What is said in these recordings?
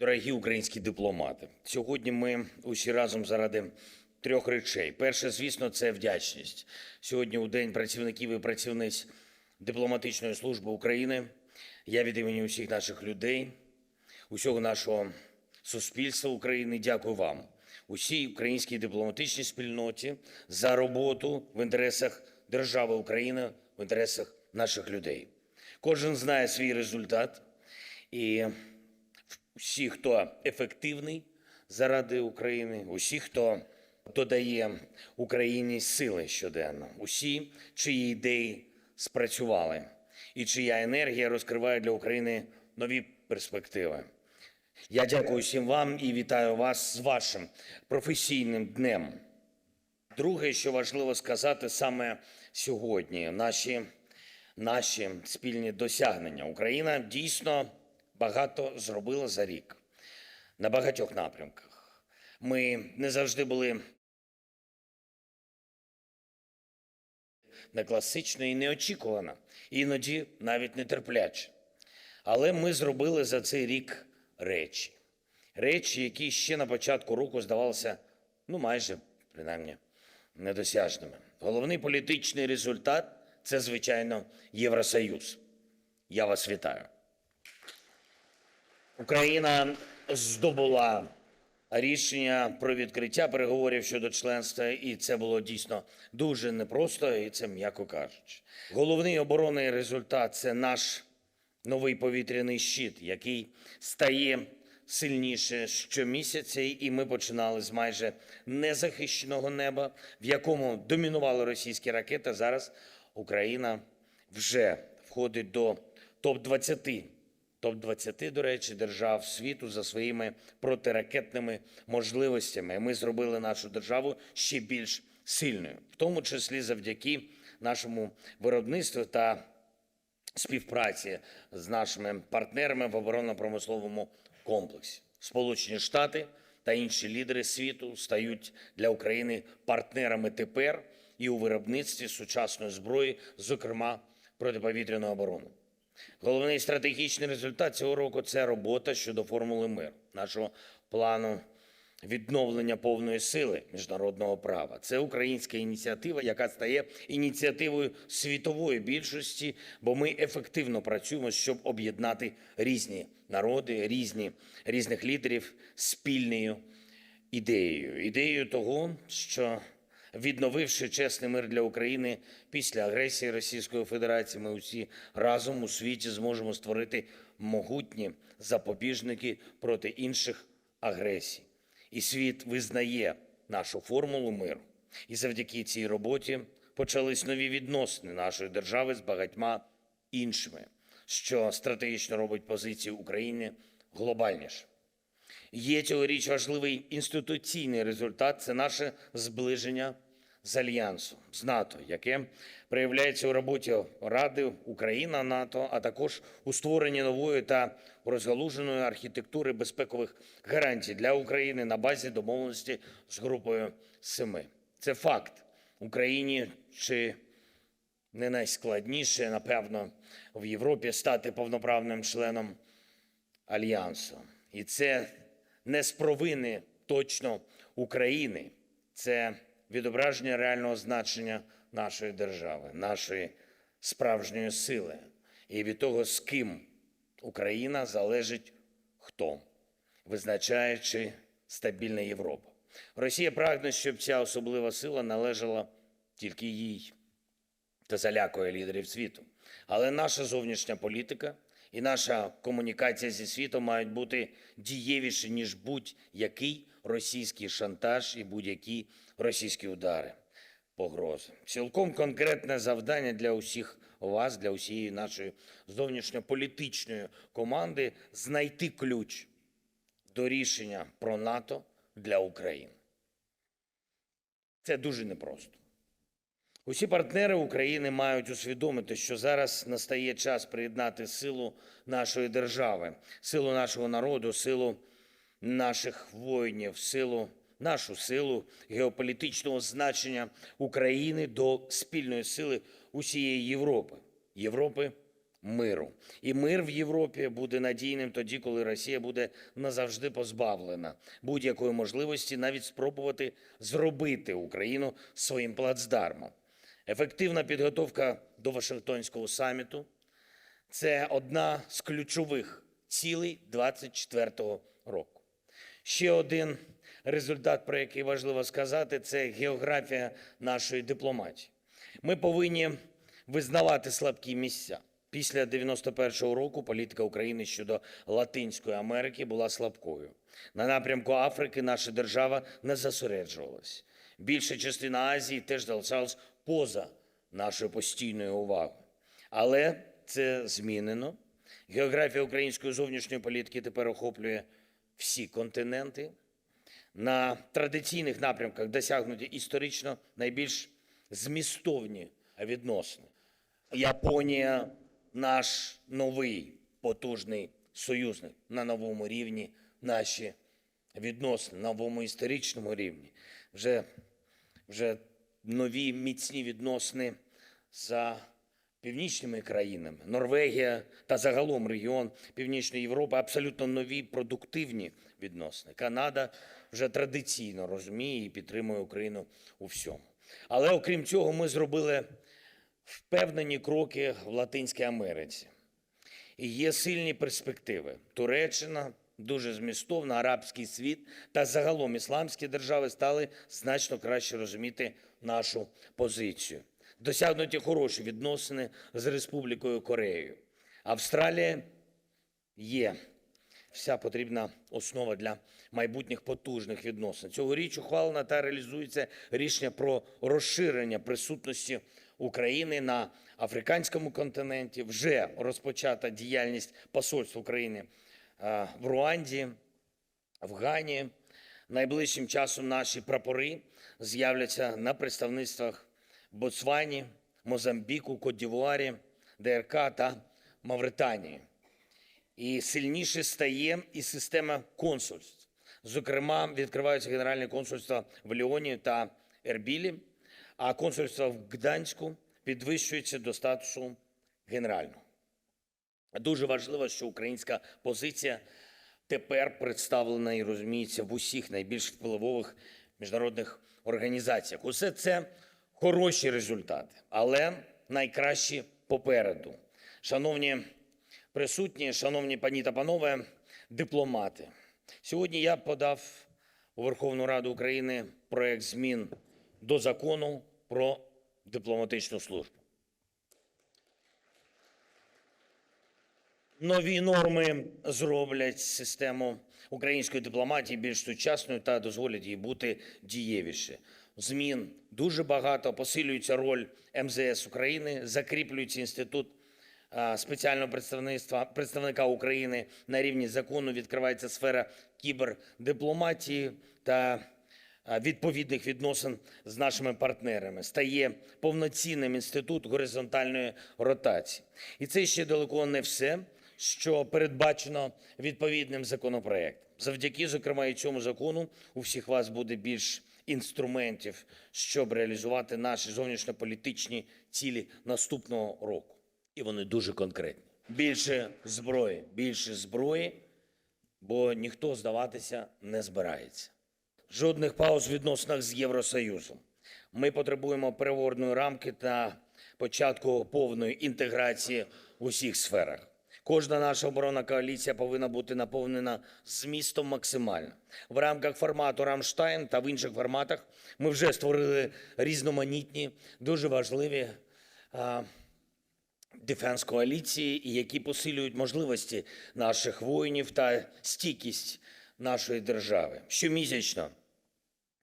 Дорогі українські дипломати, сьогодні ми усі разом заради трьох речей. Перше, звісно, це вдячність. Сьогодні, у день працівників і працівниць дипломатичної служби України, я від імені усіх наших людей, усього нашого суспільства України дякую вам, усій українській дипломатичній спільноті за роботу в інтересах держави України, в інтересах наших людей. Кожен знає свій результат і всі, хто ефективний заради України, усі, хто додає Україні сили щоденно, усі, чиї ідеї спрацювали і чия енергія розкриває для України нові перспективи. Я дякую всім вам і вітаю вас з вашим професійним днем. Друге, що важливо сказати саме сьогодні, наші, наші спільні досягнення. Україна дійсно багато зробила за рік на багатьох напрямках. Ми не завжди були не класично і неочікувано, іноді навіть нетерпляче. Але ми зробили за цей рік речі. Речі, які ще на початку року здавалися, ну майже принаймні, недосяжними. Головний політичний результат це, звичайно, Євросоюз. Я вас вітаю. Україна здобула рішення про відкриття переговорів щодо членства, і це було дійсно дуже непросто, і це м'яко кажучи. Головний оборонний результат це наш новий повітряний щит, який стає сильніше щомісяця, і ми починали з майже незахищеного неба, в якому домінували російські ракети. Зараз Україна вже входить до топ-20 топ-20, до речі, держав світу за своїми протиракетними можливостями. Ми зробили нашу державу ще більш сильною, в тому числі завдяки нашому виробництву та співпраці з нашими партнерами в оборонно-промисловому комплексі. Сполучені Штати та інші лідери світу стають для України партнерами тепер і у виробництві сучасної зброї, зокрема протиповітряної оборони. Головний стратегічний результат цього року це робота щодо формули миру, нашого плану відновлення повної сили міжнародного права. Це українська ініціатива, яка стає ініціативою світової більшості, бо ми ефективно працюємо, щоб об'єднати різні народи, різні різних лідерів спільною ідеєю, ідеєю того, що відновивши чесний мир для України після агресії Російської Федерації, ми усі разом у світі зможемо створити могутні запобіжники проти інших агресій. І світ визнає нашу формулу миру. І завдяки цій роботі почались нові відносини нашої держави з багатьма іншими, що стратегічно робить позицію України глобальніше. Є цьогоріч важливий інституційний результат це наше зближення з альянсом, з НАТО, яке проявляється у роботі Ради Україна НАТО, а також у створенні нової та розгалуженої архітектури безпекових гарантій для України на базі домовленості з групою семи. Це факт Україні чи не найскладніше, напевно, в Європі стати повноправним членом альянсу. І це не з провини точно України, це відображення реального значення нашої держави, нашої справжньої сили. І від того, з ким Україна залежить хто, визначає, чи стабільна Європа. Росія прагне, щоб ця особлива сила належала тільки їй та залякує лідерів світу. Але наша зовнішня політика і наша комунікація зі світом мають бути дієвіші, ніж будь-який російський шантаж і будь-які російські удари, погрози. Цілком конкретне завдання для усіх вас, для усієї нашої зовнішньополітичної команди знайти ключ до рішення про НАТО для України. Це дуже непросто. Усі партнери України мають усвідомити, що зараз настає час приєднати силу нашої держави, силу нашого народу, силу наших воїнів, силу, нашу силу геополітичного значення України до спільної сили усієї Європи, Європи миру. І мир в Європі буде надійним тоді, коли Росія буде назавжди позбавлена будь-якої можливості навіть спробувати зробити Україну своїм плацдармом. Ефективна підготовка до Вашингтонського саміту це одна з ключових цілей 24-го року. Ще один результат, про який важливо сказати, це географія нашої дипломатії. Ми повинні визнавати слабкі місця. Після 91-го року політика України щодо Латинської Америки була слабкою. На напрямку Африки наша держава не зосереджувалась. Більша частина Азії теж залишалась поза нашою постійною увагою. Але це змінено. Географія української зовнішньої політики тепер охоплює всі континенти. На традиційних напрямках досягнуті історично найбільш змістовні відносини. Японія наш новий потужний союзник на новому рівні, наші відносини, на новому історичному рівні. Вже, вже нові міцні відносини за північними країнами, Норвегія та загалом регіон Північної Європи абсолютно нові продуктивні відносини. Канада вже традиційно розуміє і підтримує Україну у всьому. Але окрім цього, ми зробили впевнені кроки в Латинській Америці. І є сильні перспективи. Туреччина дуже змістовна, арабський світ та загалом ісламські держави стали значно краще розуміти нашу позицію. Досягнуті хороші відносини з Республікою Кореєю. Австралія є вся потрібна основа для майбутніх потужних відносин. Цьогоріч ухвалено та реалізується рішення про розширення присутності України на африканському континенті. Вже розпочата діяльність посольств України в Руанді, в Гані. Найближчим часом наші прапори з'являться на представництвах Ботсвані, Мозамбіку, Кот-Дівуарі, ДРК та Мавританії. І сильніше стає і система консульств. Зокрема, відкриваються генеральні консульства в Ліоні та Ербілі, а консульство в Гданську підвищується до статусу генерального. Дуже важливо, що українська позиція тепер представлена і розуміється в усіх найбільш впливових міжнародних організаціях. Усе це хороші результати, але найкращі попереду. Шановні присутні, шановні пані та панове, дипломати. Сьогодні я подав у Верховну Раду України проект змін до закону про дипломатичну службу. Нові норми зроблять систему української дипломатії більш сучасною та дозволять їй бути дієвіше. Змін дуже багато, посилюється роль МЗС України, закріплюється інститут спеціального представництва представника України на рівні закону, відкривається сфера кібердипломатії та відповідних відносин з нашими партнерами. Стає повноцінним інститут горизонтальної ротації. І це ще далеко не все, що передбачено відповідним законопроектом. Завдяки, зокрема, і цьому закону у всіх вас буде більш інструментів, щоб реалізувати наші зовнішньополітичні цілі наступного року. І вони дуже конкретні. Більше зброї, більше зброї, бо ніхто здаватися не збирається. Жодних пауз в відносинах з Євросоюзом. Ми потребуємо переговорної рамки та початку повної інтеграції в усіх сферах. Кожна наша оборонна коаліція повинна бути наповнена змістом максимально. В рамках формату Рамштайн та в інших форматах ми вже створили різноманітні, дуже важливі дефенс коаліції, які посилюють можливості наших воїнів та стійкість нашої держави. Щомісячно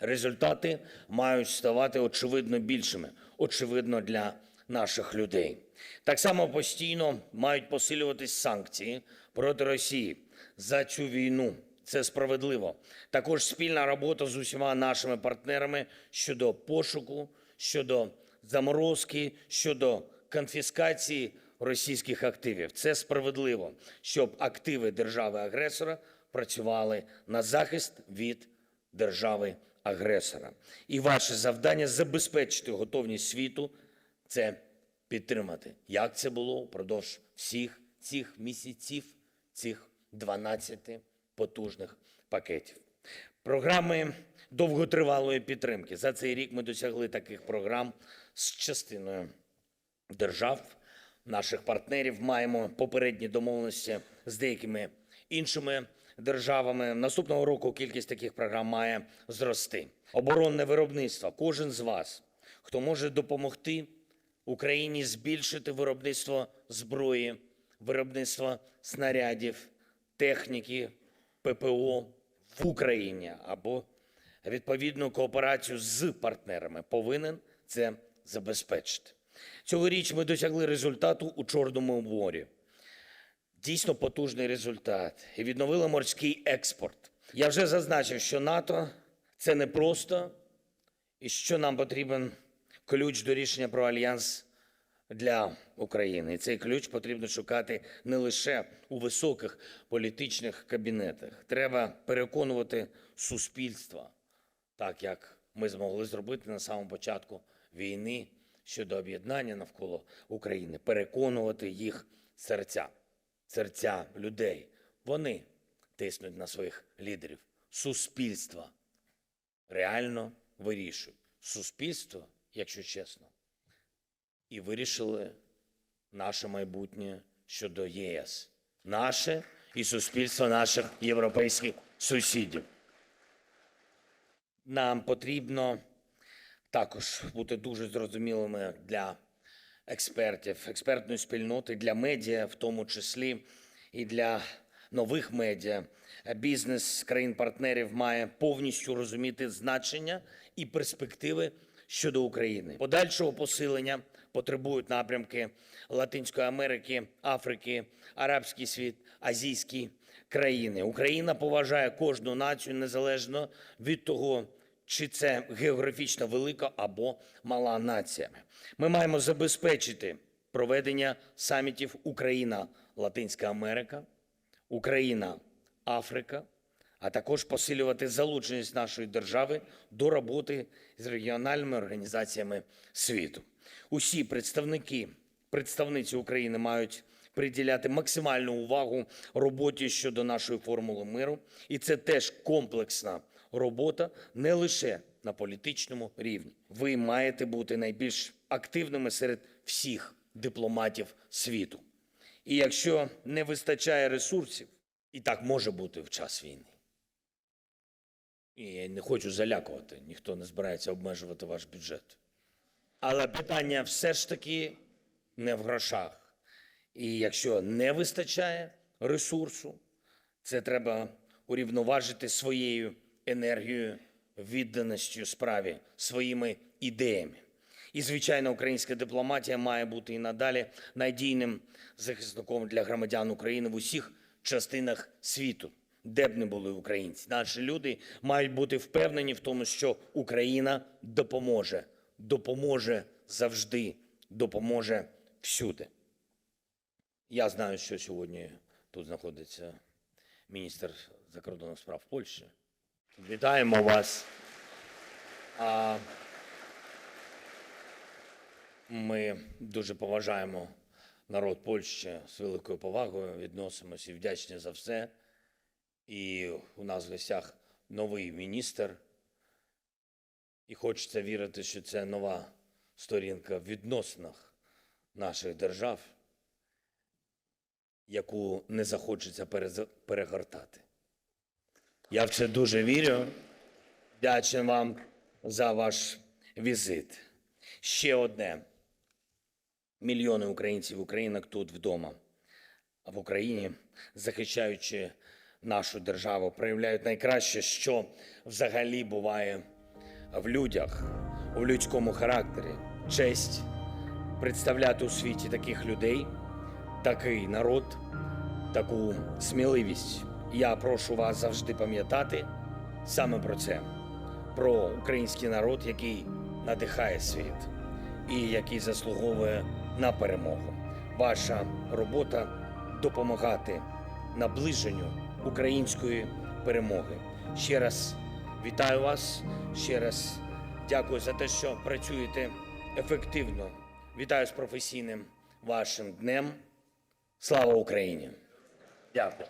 результати мають ставати очевидно більшими, очевидно для наших людей. Так само постійно мають посилюватись санкції проти Росії за цю війну. Це справедливо. Також спільна робота з усіма нашими партнерами щодо пошуку, щодо заморозки, щодо конфіскації російських активів. Це справедливо, щоб активи держави-агресора працювали на захист від держави-агресора. І ваше завдання забезпечити готовність світу це підтримати, як це було впродовж всіх цих місяців, цих 12 потужних пакетів. Програми довготривалої підтримки. За цей рік ми досягли таких програм з частиною держав, наших партнерів. Маємо попередні домовленості з деякими іншими державами. Наступного року кількість таких програм має зрости. Оборонне виробництво. Кожен з вас, хто може допомогти Україні збільшити виробництво зброї, виробництво снарядів, техніки, ППО в Україні або відповідну кооперацію з партнерами повинен це забезпечити. Цьогоріч ми досягли результату у Чорному морі. Дійсно потужний результат і відновили морський експорт. Я вже зазначив, що НАТО це не просто, і що нам потрібен ключ до рішення про альянс для України. І цей ключ потрібно шукати не лише у високих політичних кабінетах. Треба переконувати суспільство, так як ми змогли зробити на самому початку війни щодо об'єднання навколо України, переконувати їх серця, серця людей. Вони тиснуть на своїх лідерів. Суспільство реально вирішують. Суспільство, якщо чесно, і вирішили наше майбутнє щодо ЄС. Наше і суспільство наших європейських сусідів. Нам потрібно також бути дуже зрозумілими для експертів, експертної спільноти, для медіа, в тому числі і для нових медіа. Бізнес країн-партнерів має повністю розуміти значення і перспективи щодо України. Подальшого посилення потребують напрямки Латинської Америки, Африки, Арабський світ, азійські країни. Україна поважає кожну націю незалежно від того, чи це географічно велика або мала нація. Ми маємо забезпечити проведення самітів Україна, Латинська Америка, Україна, Африка, а також посилювати залученість нашої держави до роботи з регіональними організаціями світу. Усі представники, представниці України мають приділяти максимальну увагу роботі щодо нашої формули миру, і це теж комплексна робота не лише на політичному рівні. Ви маєте бути найбільш активними серед всіх дипломатів світу. І якщо не вистачає ресурсів, і так може бути в час війни. І я не хочу залякувати, ніхто не збирається обмежувати ваш бюджет. Але питання все ж таки не в грошах. І якщо не вистачає ресурсу, це треба урівноважити своєю енергією, відданістю справі, своїми ідеями. І, звичайно, українська дипломатія має бути і надалі надійним захисником для громадян України в усіх частинах світу, де б не були українці. Наші люди мають бути впевнені в тому, що Україна допоможе, допоможе завжди, допоможе всюди. Я знаю, що сьогодні тут знаходиться міністр закордонних справ Польщі. Вітаємо вас. А ми дуже поважаємо народ Польщі з великою повагою, відносимося і вдячні за все. І у нас в гостях новий міністр. І хочеться вірити, що це нова сторінка в відносинах наших держав, яку не захочеться перегортати. Я в це дуже вірю. Дячний вам за ваш візит. Ще одне. Мільйони українців, українок тут вдома, в Україні, захищаючи нашу державу, проявляють найкраще, що взагалі буває в людях, у людському характері. Честь представляти у світі таких людей, такий народ, таку сміливість. Я прошу вас завжди пам'ятати саме про це, про український народ, який надихає світ і який заслуговує на перемогу. Ваша робота допомагати наближенню української перемоги. Ще раз вітаю вас, ще раз дякую за те, що працюєте ефективно Вітаю з професійним вашим днем. Слава Україні! Дякую.